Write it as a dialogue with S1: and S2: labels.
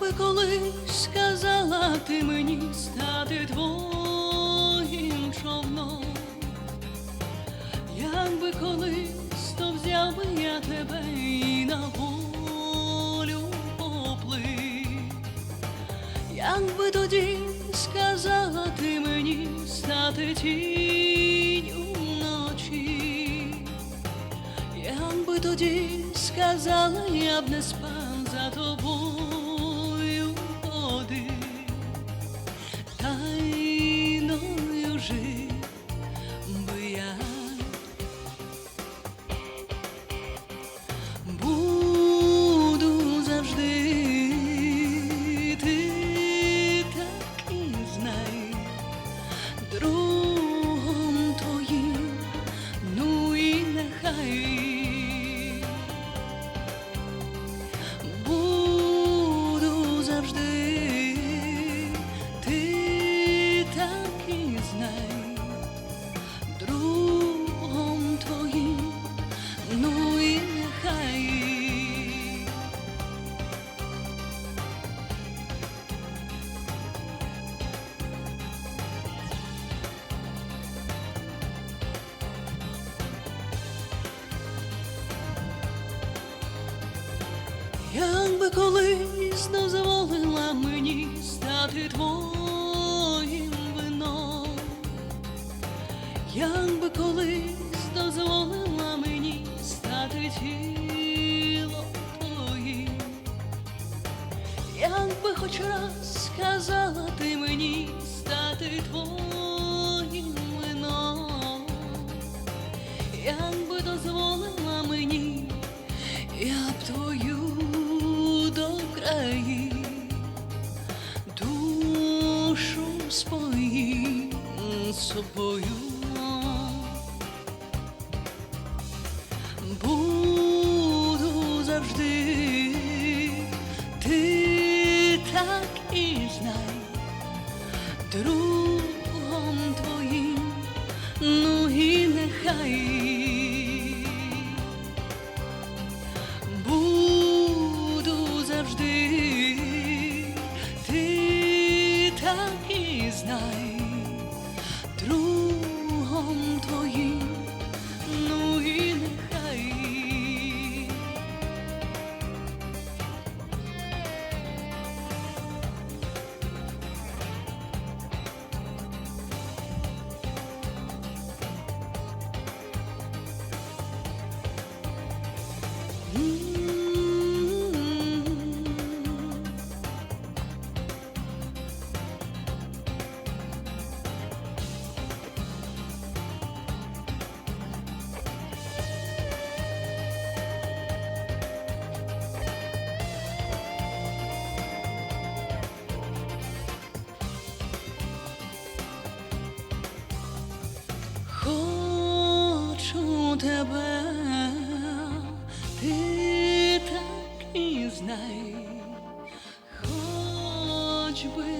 S1: Якби колись сказала ти мені стати твоїм човном, якби колись, то взяв би я тебе і на волю поплив, якби тоді сказала ти мені стати тінню вночі, якби тоді сказала, я б не спав за тобою Колись дозволила мені стати твоїм вином, якби колись дозволила мені стати тілом твоїм, якби хоч раз сказала ти мені стати твоїм boyun знай, хоч би.